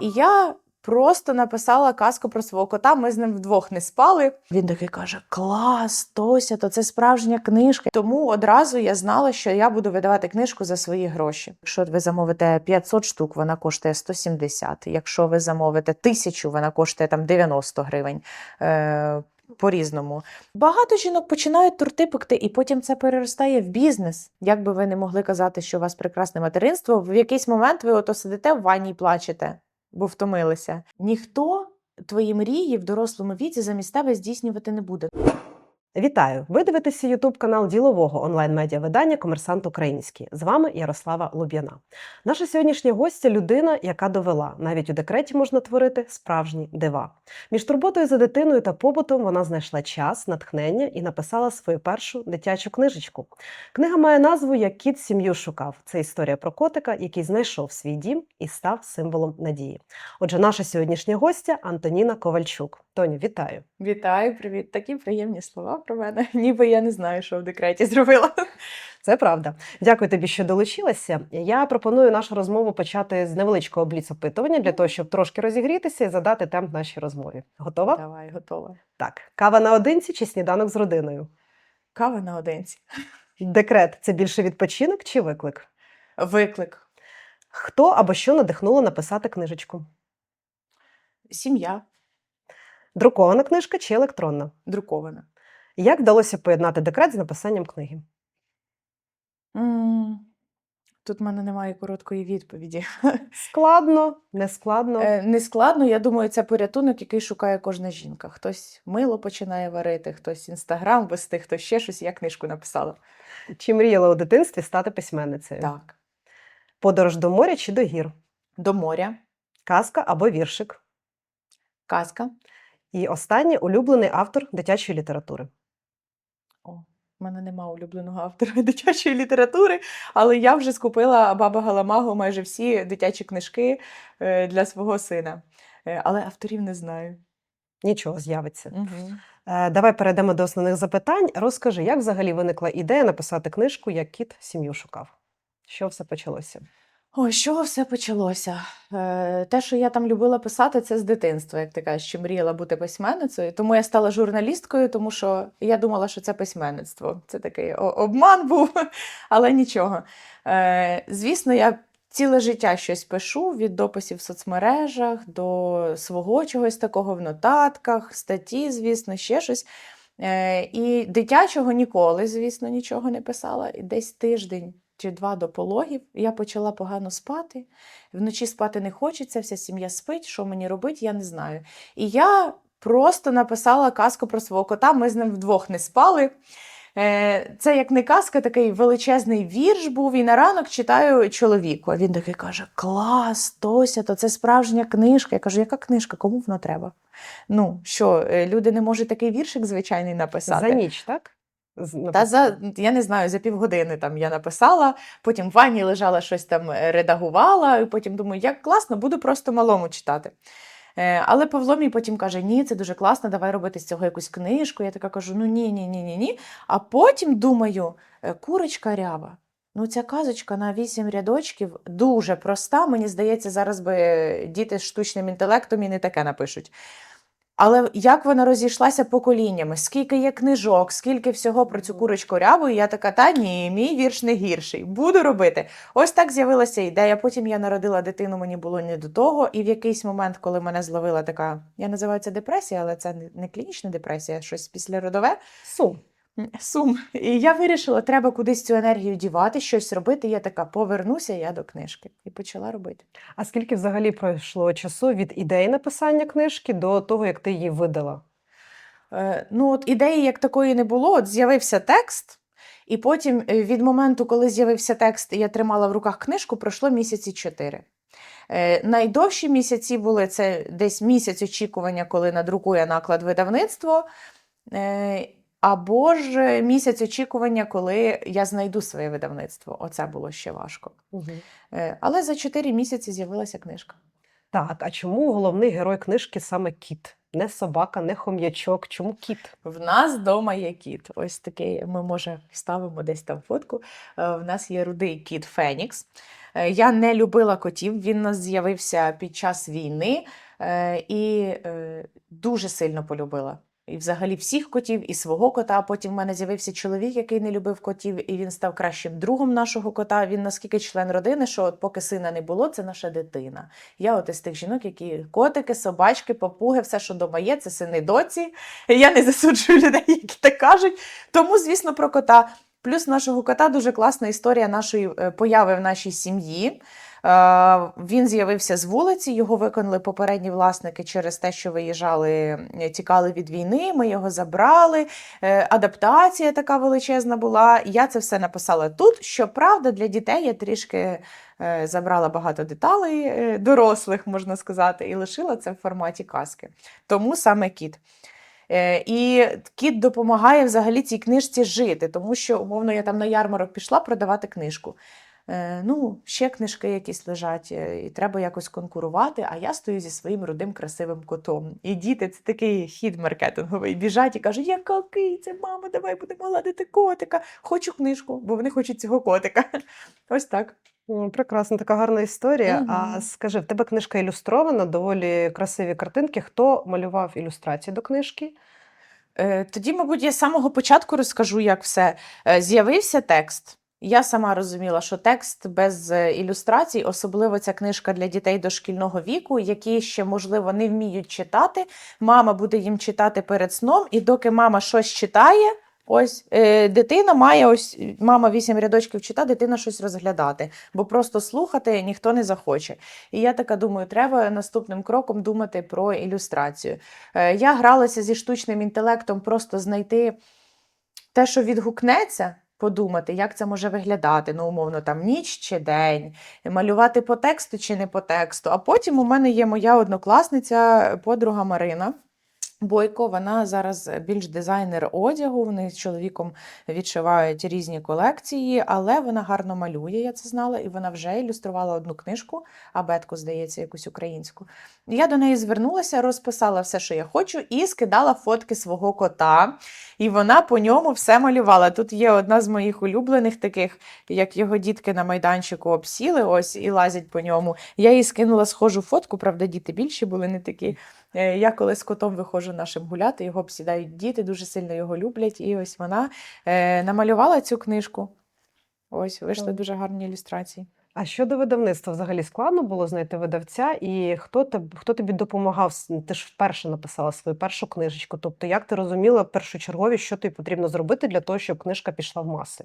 І я просто написала казку про свого кота. Ми з ним вдвох не спали. Він такий каже: Клас, Тося, то це справжня книжка. Тому одразу я знала, що я буду видавати книжку за свої гроші. Якщо ви замовите 500 штук, вона коштує 170. Якщо ви замовите 1000, вона коштує там 90 гривень. Е- по-різному. Багато жінок починають торти пекти, і потім це переростає в бізнес. Як би ви не могли казати, що у вас прекрасне материнство, в якийсь момент ви ото сидите в ванні і плачете, бо втомилися. Ніхто твої мрії в дорослому віці замість тебе здійснювати не буде. Вітаю! Ви дивитеся Ютуб канал ділового онлайн-медіавидання Комерсант Український. З вами Ярослава Луб'яна. Наша сьогоднішня гостя людина, яка довела, навіть у декреті можна творити справжні дива. Між турботою за дитиною та побутом вона знайшла час, натхнення і написала свою першу дитячу книжечку. Книга має назву Як кіт сім'ю шукав. Це історія про котика, який знайшов свій дім і став символом надії. Отже, наша сьогоднішня гостя Антоніна Ковальчук. Тоню, вітаю! Вітаю, привіт! Такі приємні слова про мене. Ніби я не знаю, що в декреті зробила. Це правда. Дякую тобі, що долучилася. Я пропоную нашу розмову почати з невеличкого бліц-опитування для того, щоб трошки розігрітися і задати темп нашій розмові. Готова? Давай, готова. Так. Кава наодинці чи сніданок з родиною? Кава наодинці. Декрет це більше відпочинок чи виклик? Виклик. Хто або що надихнуло написати книжечку? Сім'я Друкована книжка чи електронна? друкована. Як вдалося поєднати декрет з написанням книги? Тут в мене немає короткої відповіді. Складно, нескладно. Е, Не складно, я думаю, це порятунок, який шукає кожна жінка. Хтось мило починає варити, хтось інстаграм вести, хтось ще щось. Я книжку написала. Чи мріяла у дитинстві стати письменницею? Так. Подорож до моря чи до гір? До моря, Казка або віршик? казка. І останнє улюблений автор дитячої літератури. О, в мене нема улюбленого автора дитячої літератури, але я вже скупила баба Галамагу майже всі дитячі книжки е, для свого сина. Е, Але авторів не знаю. Нічого з'явиться. Угу. Давай перейдемо до основних запитань. Розкажи, як взагалі виникла ідея написати книжку Як кіт сім'ю шукав? Що все почалося? Ой, з чого все почалося? Е, Те, що я там любила писати, це з дитинства, як ти кажеш, що мріяла бути письменницею. Тому я стала журналісткою, тому що я думала, що це письменництво. Це такий обман був, але нічого. Е, Звісно, я ціле життя щось пишу від дописів в соцмережах до свого чогось такого в нотатках, статті, звісно, ще щось. Е, І дитячого ніколи, звісно, нічого не писала. І десь тиждень чи два до пологів я почала погано спати. Вночі спати не хочеться, вся сім'я спить. Що мені робити, я не знаю. І я просто написала казку про свого кота. Ми з ним вдвох не спали. Е, Це як не казка, такий величезний вірш був. І на ранок читаю чоловіку. А він такий каже: Клас, Тося, то це справжня книжка. Я кажу, яка книжка? Кому воно треба? Ну що, е, люди не можуть такий віршик звичайний написати. За ніч, так? Та за я не знаю, за півгодини там я написала, потім в ванні лежала щось там е, редагувала, і потім думаю, як класно, буду просто малому читати. Е, але Павло мій потім каже: Ні, це дуже класно, давай робити з цього якусь книжку. Я така кажу: ну ні, ні, ні, ні, ні. А потім думаю, е, курочка рява. Ну, ця казочка на вісім рядочків дуже проста. Мені здається, зараз би діти з штучним інтелектом і не таке напишуть. Але як вона розійшлася поколіннями, скільки є книжок, скільки всього про цю курочку рябу, і я така, та ні, мій вірш не гірший. Буду робити. Ось так з'явилася ідея. Потім я народила дитину, мені було не до того. І в якийсь момент, коли мене зловила така, я називаю це депресія, але це не- не клінічна депресія, щось післяродове. Сум. Сум. І я вирішила, треба кудись цю енергію дівати, щось робити. Я така повернуся я до книжки і почала робити. А скільки взагалі пройшло часу від ідеї написання книжки до того, як ти її видала? Е, Ну, от ідеї як такої не було. От з'явився текст, і потім е, від моменту, коли з'явився текст, і я тримала в руках книжку, пройшло місяці чотири. Е, найдовші місяці були це десь місяць очікування, коли надрукує наклад видавництво. Е, або ж місяць очікування, коли я знайду своє видавництво. Оце було ще важко. Угу. Але за чотири місяці з'явилася книжка. Так, а чому головний герой книжки саме кіт? Не собака, не хом'ячок. Чому кіт? В нас вдома є кіт. Ось такий. Ми може ставимо десь там фотку. Е, В нас є рудий кіт Фенікс. Е, Я не любила котів. Він у нас з'явився під час війни і дуже сильно полюбила. І взагалі всіх котів, і свого кота. Потім в мене з'явився чоловік, який не любив котів, і він став кращим другом нашого кота. Він наскільки член родини, що от поки сина не було, це наша дитина. Я от із тих жінок, які котики, собачки, папуги, все, що дома є, це сини доці. Я не засуджую людей, які так кажуть. Тому, звісно, про кота. Плюс нашого кота дуже класна історія нашої е, появи в нашій сім'ї. Е, Він з'явився з вулиці, його виконали попередні власники через те, що виїжджали, е, тікали від війни. Ми його забрали. Е, Адаптація така величезна була. Я це все написала тут. Щоправда, для дітей я трішки забрала багато деталей дорослих, можна сказати, і лишила це в форматі казки. Тому саме кіт. І кіт допомагає взагалі цій книжці жити, тому що, умовно, я там на ярмарок пішла продавати книжку. Е, Ну, ще книжки якісь лежать, е, і треба якось конкурувати. А я стою зі своїм рудим красивим котом. І діти це такий хід маркетинговий. Біжать і кажуть, яка киця, мама, давай будемо гладити котика. Хочу книжку, бо вони хочуть цього котика. Ось так. Прекрасна, така гарна історія. А скажи, в тебе книжка ілюстрована, доволі красиві картинки. Хто малював ілюстрації до книжки? Е, Тоді, мабуть, я з самого початку розкажу, як все. З'явився текст. Я сама розуміла, що текст без е, ілюстрацій, особливо ця книжка для дітей дошкільного віку, які ще, можливо, не вміють читати. Мама буде їм читати перед сном, і доки мама щось читає, ось е, дитина має ось мама вісім рядочків читає, дитина щось розглядати, бо просто слухати ніхто не захоче. І я така думаю, треба наступним кроком думати про ілюстрацію. Е, Я гралася зі штучним інтелектом, просто знайти те, що відгукнеться, подумати, як це може виглядати. Ну, умовно, там ніч чи день, малювати по тексту чи не по тексту. А потім у мене є моя однокласниця, подруга Марина. Бойко, вона зараз більш дизайнер одягу. Вони з чоловіком відшивають різні колекції, але вона гарно малює, я це знала, і вона вже ілюструвала одну книжку, абетку, здається, якусь українську. Я до неї звернулася, розписала все, що я хочу, і скидала фотки свого кота. І вона по ньому все малювала. Тут є одна з моїх улюблених таких, як його дітки на майданчику обсіли, ось і лазять по ньому. Я їй скинула схожу фотку, правда, діти більші були не такі. Е, Я коли з котом виходжу нашим гуляти, його обсідають діти, дуже сильно його люблять. І ось вона е, намалювала цю книжку. Ось вийшли дуже гарні ілюстрації. А щодо видавництва, взагалі складно було знайти видавця, і хто теб, хто тобі допомагав? Ти ж вперше написала свою першу книжечку. Тобто, як ти розуміла першочергові, що тобі потрібно зробити для того, щоб книжка пішла в маси?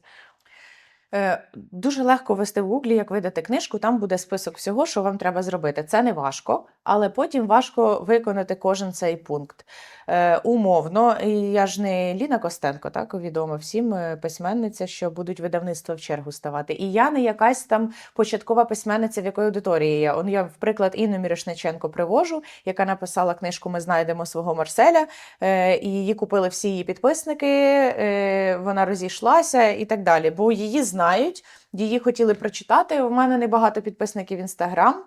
Е, Дуже легко ввести в гуглі, як видати книжку, там буде список всього, що вам треба зробити. Це не важко, але потім важко виконати кожен цей пункт. Е, умовно, і я ж не Ліна Костенко, так відома всім е, письменниця, що будуть видавництва в чергу ставати. І я не якась там початкова письменниця, в якої аудиторії я. Он я, в приклад, Інну Мірошниченко привожу, яка написала книжку Ми знайдемо свого Марселя. І її купили всі її підписники, вона розійшлася і так далі. Бо її знають, її хотіли прочитати. У мене небагато підписників в інстаграм.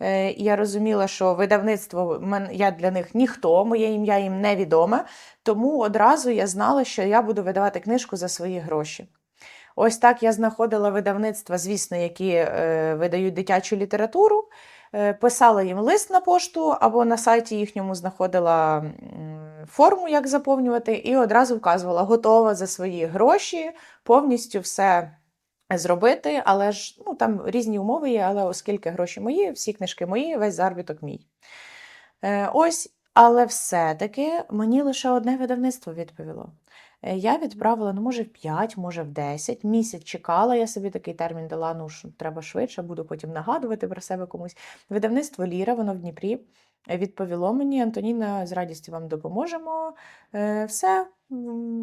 Е, і Я розуміла, що видавництво я для них ніхто, моє ім'я їм невідоме. Тому одразу я знала, що я буду видавати книжку за свої гроші. Ось так я знаходила видавництва, звісно, які е, видають дитячу літературу. Е, Писала їм лист на пошту або на сайті їхньому знаходила форму, як заповнювати, і одразу вказувала, готова за свої гроші повністю все зробити. Але ж ну, там різні умови є, але оскільки гроші мої, всі книжки мої, весь заробіток мій. Е, Ось, але все-таки мені лише одне видавництво відповіло. Е, Я відправила, ну, може, в 5, може, в 10. Місяць чекала, я собі такий термін дала, ну, треба швидше, буду потім нагадувати про себе комусь. Видавництво Ліра, воно в Дніпрі, е, відповіло мені, Антоніна, з радістю вам допоможемо. Е, Все,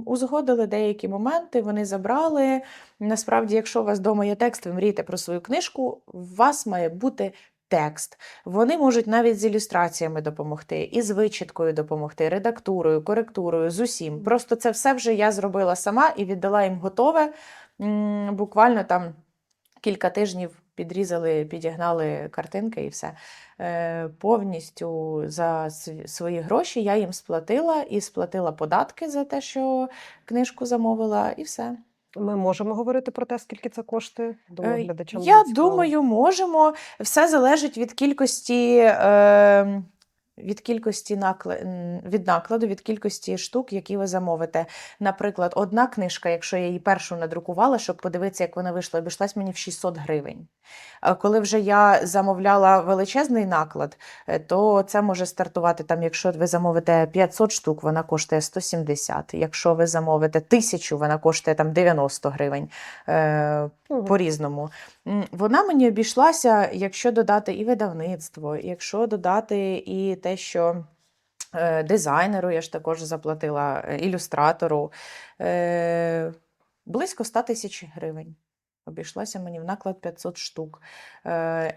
узгодили деякі моменти, вони забрали. Насправді, якщо у вас вдома є текст, ви мрієте про свою книжку, у вас має бути текст. Вони можуть навіть з ілюстраціями допомогти, і з вичіткою допомогти, редактурою, коректурою, з усім. Просто це все вже я зробила сама і віддала їм готове. Буквально там кілька тижнів підрізали, підігнали картинки і все. Е, повністю за свої гроші я їм сплатила і сплатила податки за те, що книжку замовила, і все. Ми можемо говорити про те, скільки це коштує. Думаю, Е, глядачам Я думаю, можемо. Все залежить від кількості. Е, від кількості накла... від накладу, від кількості штук, які ви замовите. Наприклад, одна книжка, якщо я її першу надрукувала, щоб подивитися, як вона вийшла, обійшлась мені в 600 гривень. Коли вже я замовляла величезний наклад, е, то це може стартувати там, якщо ви замовите 500 штук, вона коштує 170. Якщо ви замовите 1000, вона коштує там 90 гривень. Е, по-різному. Вона мені обійшлася, якщо додати і видавництво, якщо додати і те, що е, дизайнеру я ж також заплатила, е, ілюстратору, е, близько 100 тисяч гривень. Обійшлося мені в наклад 500 штук.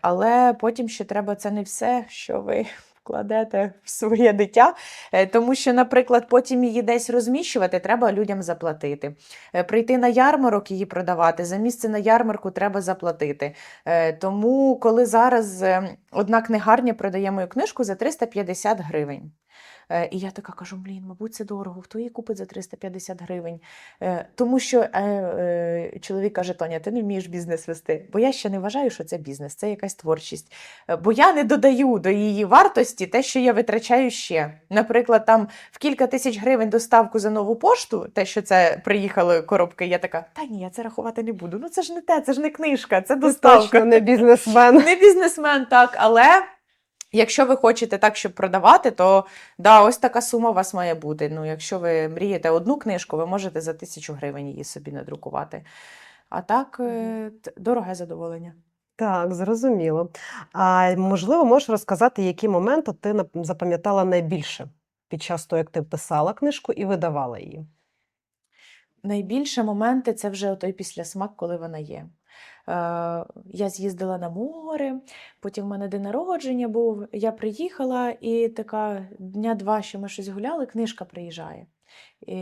Але потім ще треба це не все, що ви вкладете в своє дитя. Е, тому що, наприклад, потім її десь розміщувати, треба людям заплатити. Е, Прийти на ярмарок її продавати, за місце на ярмарку треба заплатити. Е, Тому, коли зараз е, одна книгарня продає мою книжку за 350 гривень. Е, І я така кажу: блін, мабуть, це дорого. Хто її купить за 350 гривень? Е, Тому що е, е, чоловік каже: Тоня, ти не вмієш бізнес вести. Бо я ще не вважаю, що це бізнес, це якась творчість. Бо я не додаю до її вартості те, що я витрачаю ще. Наприклад, там в кілька тисяч гривень доставку за нову пошту, те, що це приїхали коробки, я така, та ні, я це рахувати не буду. Ну це ж не те, це ж не книжка, це доставка. точно не бізнесмен. Не бізнесмен, так, але якщо ви хочете так, щоб продавати, то да, ось така сума у вас має бути. Ну, якщо ви мрієте одну книжку, ви можете за тисячу гривень її собі надрукувати. А так, е, дороге задоволення. Так, зрозуміло. А можливо, можеш розказати, які моменти ти запам'ятала найбільше під час того, як ти писала книжку і видавала її? Найбільше моменти це вже той післясмак, коли вона є. Е, я з'їздила на море, потім в мене день народження був. Я приїхала і така дня два, що ми щось гуляли, книжка приїжджає. І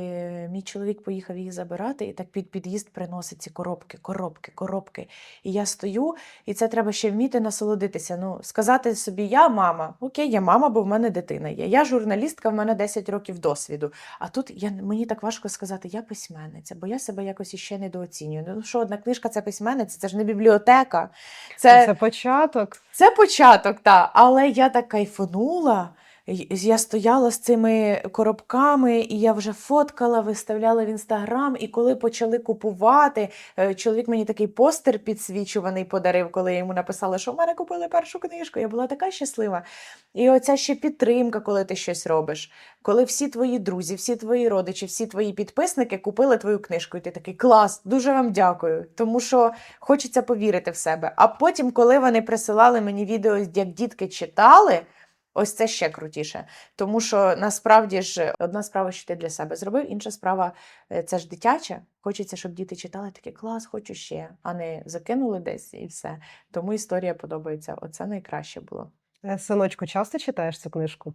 мій чоловік поїхав її забирати, і так під під'їзд приносить ці коробки, коробки, коробки. І я стою, і це треба ще вміти насолодитися. Ну, сказати собі, я мама. Окей, я мама, бо в мене дитина є. Я журналістка, в мене 10 років досвіду. А тут я, мені так важко сказати, я письменниця, бо я себе якось іще недооцінюю. Ну що, одна книжка це письменниця, це ж не бібліотека. Це, Це, початок. це початок, так. Але я так кайфанула. Я стояла з цими коробками, і я вже фоткала, виставляла в інстаграм. І коли почали купувати, е, чоловік мені такий постер підсвічуваний подарив, коли я йому написала, що в мене купили першу книжку. Я була така щаслива. І оця ще підтримка, коли ти щось робиш. Коли всі твої друзі, всі твої родичі, всі твої підписники купили твою книжку, і ти такий клас, дуже вам дякую. Тому що хочеться повірити в себе. А потім, коли вони присилали мені відео, як дітки читали. Ось це ще крутіше. Тому що насправді ж одна справа, що ти для себе зробив, інша справа е, це ж дитяче. Хочеться, щоб діти читали такий клас, хочу ще, а не закинули десь і все. Тому історія подобається. Оце найкраще було. Е, Синочку, часто читаєш цю книжку?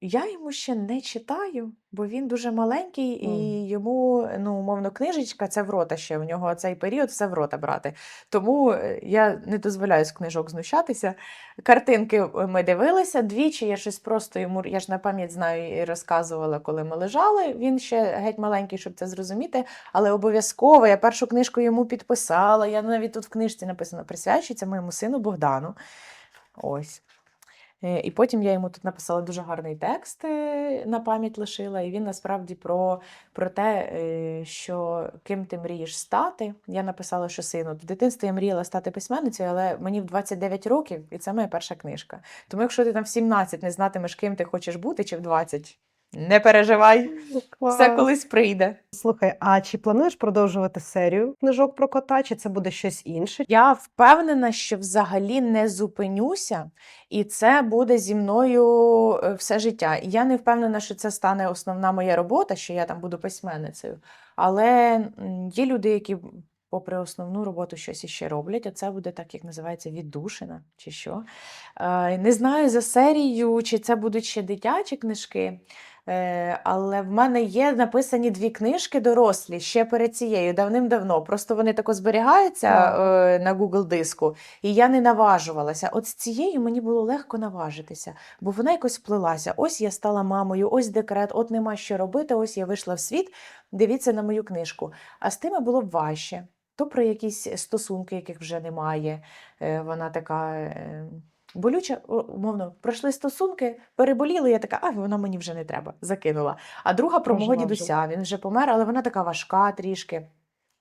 Я йому ще не читаю, бо він дуже маленький, і йому, ну, умовно, книжечка це в рота ще. У нього цей період все в рота брати. Тому е, я не дозволяю з книжок знущатися. Картинки е, ми дивилися двічі. Я щось просто йому, я ж на пам'ять знаю і розказувала, коли ми лежали. Він ще геть маленький, щоб це зрозуміти. Але обов'язково я першу книжку йому підписала. Я навіть тут в книжці написано присвячується моєму сину Богдану. Ось. Е, І потім я йому тут написала дуже гарний текст е, на пам'ять лишила, і він насправді про, про те, е, що ким ти мрієш стати. Я написала, що сину, в дитинстві я мріяла стати письменницею, але мені в 29 років, і це моя перша книжка. Тому якщо ти там в 17 не знатимеш, ким ти хочеш бути, чи в 20, не переживай, все колись прийде. Слухай, а чи плануєш продовжувати серію книжок про кота, чи це буде щось інше? Я впевнена, що взагалі не зупинюся, і це буде зі мною е, все життя. І я не впевнена, що це стане основна моя робота, що я там буду письменницею. Але є люди, які, попри основну роботу, щось іще роблять, а це буде так, як називається, віддушина чи що. Е, Не знаю за серію, чи це будуть ще дитячі книжки. Е, але в мене є написані дві книжки дорослі ще перед цією, давним-давно. Просто вони тако зберігаються Так. е, на Google диску, і я не наважувалася. От з цією мені було легко наважитися, бо вона якось вплилася. Ось я стала мамою, ось декрет, от нема що робити, ось я вийшла в світ. Дивіться на мою книжку. А з тими було б важче. То про якісь стосунки, яких вже немає. Е, Вона така. Е, Болюча, о, умовно, пройшли стосунки, переболіли, я така, а вона мені вже не треба, закинула. А друга про мого дідуся, він вже помер, але вона така важка трішки.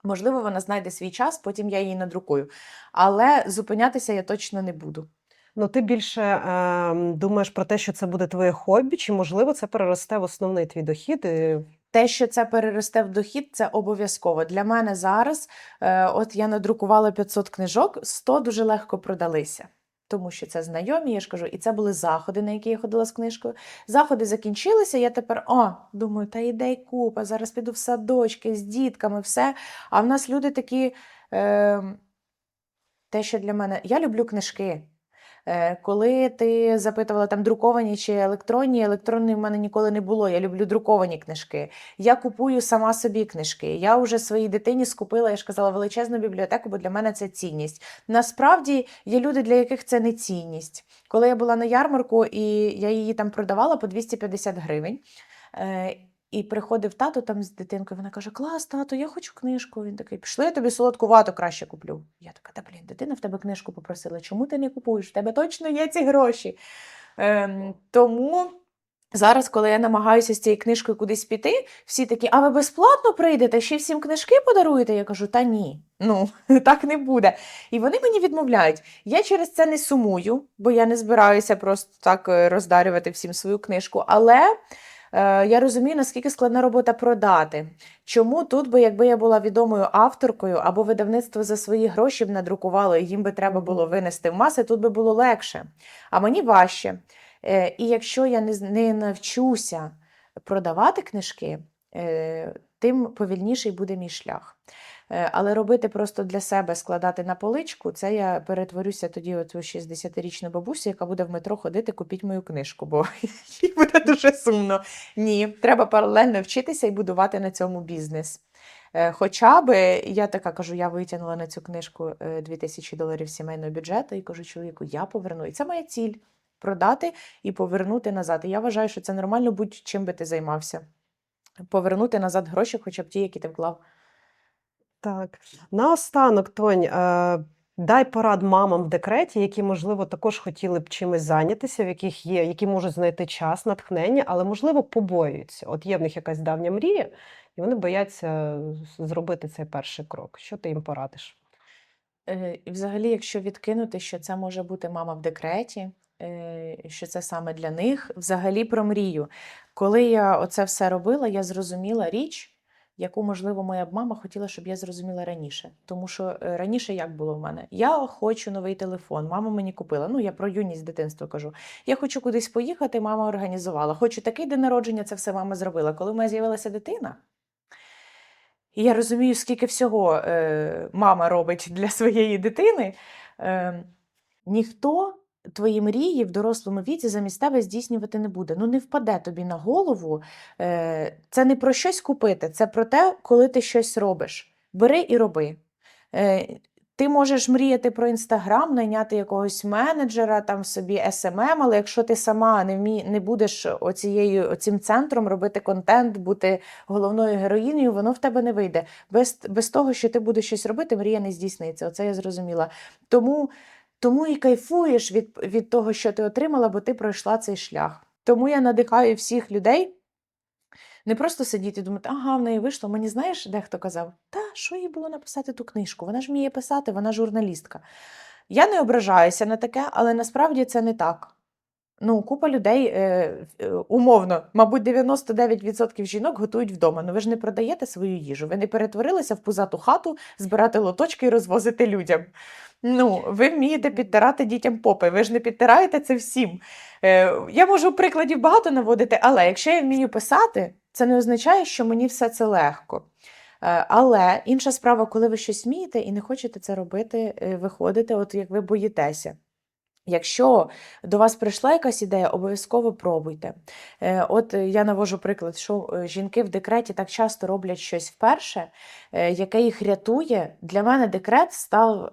Можливо, вона знайде свій час, потім я її надрукую. Але зупинятися я точно не буду. Ну, ти більше е, думаєш про те, що це буде твоє хобі, чи можливо це переросте в основний твій дохід? І... Те, що це переросте в дохід, це обов'язково. Для мене зараз, е, от я надрукувала 500 книжок, 100 дуже легко продалися. Тому що це знайомі, я ж кажу, і це були заходи, на які я ходила з книжкою. Заходи закінчилися. Я тепер о, думаю, та ідей купа, зараз піду в садочки з дітками, все. А в нас люди такі. Е, те, що для мене. Я люблю книжки. Е, Коли ти запитувала там друковані чи електронні, електронні в мене ніколи не було. Я люблю друковані книжки. Я купую сама собі книжки. Я вже своїй дитині скупила, я ж казала, величезну бібліотеку, бо для мене це цінність. Насправді є люди, для яких це не цінність. Коли я була на ярмарку і я її там продавала по 250 гривень. І приходив тато там з дитинкою, вона каже: Клас, тато, я хочу книжку. Він такий, пішли, я тобі солодку вату краще куплю. Я така, та блін, дитина в тебе книжку попросила. Чому ти не купуєш? В тебе точно є ці гроші. Ем, тому зараз, коли я намагаюся з цією книжкою кудись піти, всі такі, а ви безплатно прийдете, ще всім книжки подаруєте? Я кажу, та ні, ну так не буде. І вони мені відмовляють. Я через це не сумую, бо я не збираюся просто так е, роздарювати всім свою книжку. Але я розумію, наскільки складна робота продати. Чому тут, би, якби я була відомою авторкою або видавництво за свої гроші б надрукувало, і їм би треба було винести в маси, тут би було легше. А мені важче. Е, І якщо я не, навчуся продавати книжки, е, тим повільніший буде мій шлях. Е, Але робити просто для себе, складати на поличку, це я перетворюся тоді у 60-річну бабусю, яка буде в метро ходити, купіть мою книжку, бо їй буде дуже сумно. Ні, треба паралельно вчитися і будувати на цьому бізнес. Е, Хоча би я така кажу, я витягнула на цю книжку е, 2000 доларів сімейного бюджету і кажу чоловіку, я поверну. І це моя ціль продати і повернути назад. І я вважаю, що це нормально, будь-чим би ти займався. Повернути назад гроші, хоча б ті, які ти вклав. Так. Наостанок, Тонь, е, дай порад мамам в декреті, які, можливо, також хотіли б чимось зайнятися, в яких є, які можуть знайти час, натхнення, але, можливо, побоюються. От є в них якась давня мрія, і вони бояться зробити цей перший крок. Що ти їм порадиш? Е, І взагалі, якщо відкинути, що це може бути мама в декреті, е, що це саме для них, взагалі про мрію. Коли я оце все робила, я зрозуміла річ, яку, можливо, моя мама хотіла, щоб я зрозуміла раніше. Тому що е, раніше як було в мене? Я хочу новий телефон, мама мені купила. Ну, я про юність дитинства кажу. Я хочу кудись поїхати, мама організувала. Хочу такий день народження, це все мама зробила. Коли в мене з'явилася дитина, і я розумію, скільки всього е, мама робить для своєї дитини. Е, ніхто твої мрії в дорослому віці замість тебе здійснювати не буде. Ну, не впаде тобі на голову. Е, це не про щось купити, це про те, коли ти щось робиш. Бери і роби. Е, ти можеш мріяти про інстаграм, найняти якогось менеджера, там собі SMM, але якщо ти сама не вмі, не будеш оцією, оцим центром робити контент, бути головною героїнею, воно в тебе не вийде. Без, без того, що ти будеш щось робити, мрія не здійсниться. Оце я зрозуміла. Тому, тому і кайфуєш від, від того, що ти отримала, бо ти пройшла цей шлях. Тому я надихаю всіх людей. Не просто сидіти і думати, ага, в неї вийшло. Мені знаєш, дехто казав, та що їй було написати ту книжку? Вона ж вміє писати, вона журналістка. Я не ображаюся на таке, але насправді це не так. Ну, купа людей, е, е, умовно, мабуть, 99% жінок готують вдома. Ну ви ж не продаєте свою їжу. Ви не перетворилися в пузату хату, збирати лоточки і розвозити людям. Ну, ви вмієте підтирати дітям попи, ви ж не підтираєте це всім. Е, я можу прикладів багато наводити, але якщо я вмію писати, це не означає, що мені все це легко. Е, Але інша справа, коли ви щось вмієте і не хочете це робити, е, виходите, от як ви боїтеся. Якщо до вас прийшла якась ідея, обов'язково пробуйте. Е, От е, я навожу приклад, що е, жінки в декреті так часто роблять щось вперше, яке їх рятує. Для мене декрет став.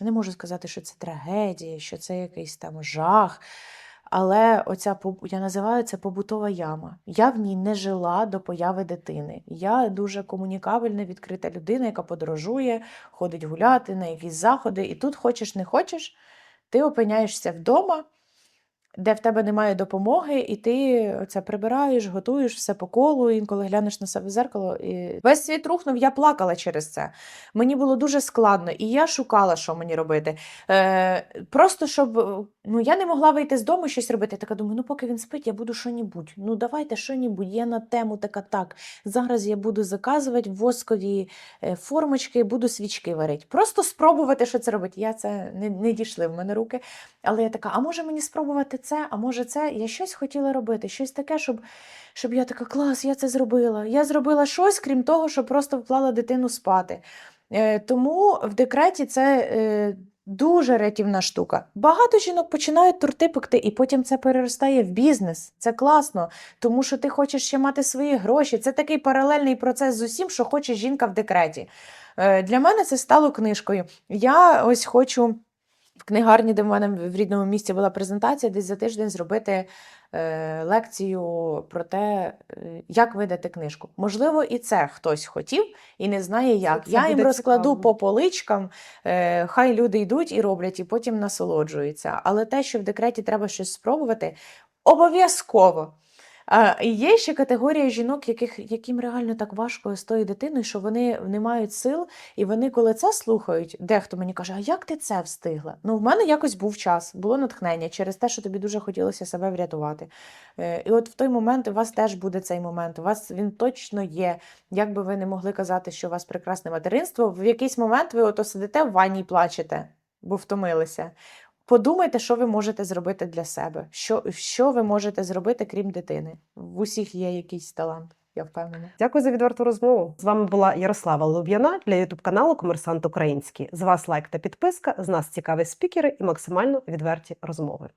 Не можу сказати, що це трагедія, що це якийсь там жах. Але оця я називаю це побутова яма. Я в ній не жила до появи дитини. Я дуже комунікабельна, відкрита людина, яка подорожує, ходить гуляти на якісь заходи. І тут, хочеш не хочеш, ти опиняєшся вдома, де в тебе немає допомоги, і ти це прибираєш, готуєш все по колу. Інколи глянеш на себе в зеркало. І весь світ рухнув, я плакала через це. Мені було дуже складно, і я шукала, що мені робити. Е, просто щоб ну, я не могла вийти з дому щось робити. Я така думаю, ну поки він спить, я буду що-нібудь. Ну давайте що-нібудь. Я на тему така так. Зараз я буду заказувати воскові е, формочки, буду свічки варити. Просто спробувати, що це робити. Я це не, не дійшли в мене руки. Але я така, а може мені спробувати це, а може це? Я щось хотіла робити, щось таке, щоб, щоб я така, клас, я це зробила. Я зробила щось, крім того, що просто вклала дитину спати. Е, тому в декреті це е, дуже рятівна штука. Багато жінок починають торти пекти, і потім це переростає в бізнес. Це класно, тому що ти хочеш ще мати свої гроші. Це такий паралельний процес з усім, що хоче жінка в декреті. Е, для мене це стало книжкою. Я ось хочу. В книгарні, де в мене в рідному місті була презентація, десь за тиждень зробити е, лекцію про те, е, як видати книжку. Можливо, і це хтось хотів і не знає як. це Я їм розкладу цікаво. по поличкам, е, хай люди йдуть і роблять, і потім насолоджуються. Але те, що в декреті треба щось спробувати, обов'язково. Є ще категорія жінок, яких, яким реально так важко з тою дитиною, що вони не мають сил, і вони, коли це слухають, дехто мені каже, а як ти це встигла? Ну, в мене якось був час, було натхнення через те, що тобі дуже хотілося себе врятувати. Е, І от в той момент у вас теж буде цей момент. У вас він точно є. Як би ви не могли казати, що у вас прекрасне материнство, в якийсь момент ви ото сидите в ванні і плачете, бо втомилися. Подумайте, що ви можете зробити для себе, що, що ви можете зробити, крім дитини. В усіх є якийсь талант, я впевнена. Дякую за відверту розмову. З вами була Ярослава Луб'яна для ютуб каналу Комерсант Український. З вас лайк та підписка. З нас цікаві спікери і максимально відверті розмови.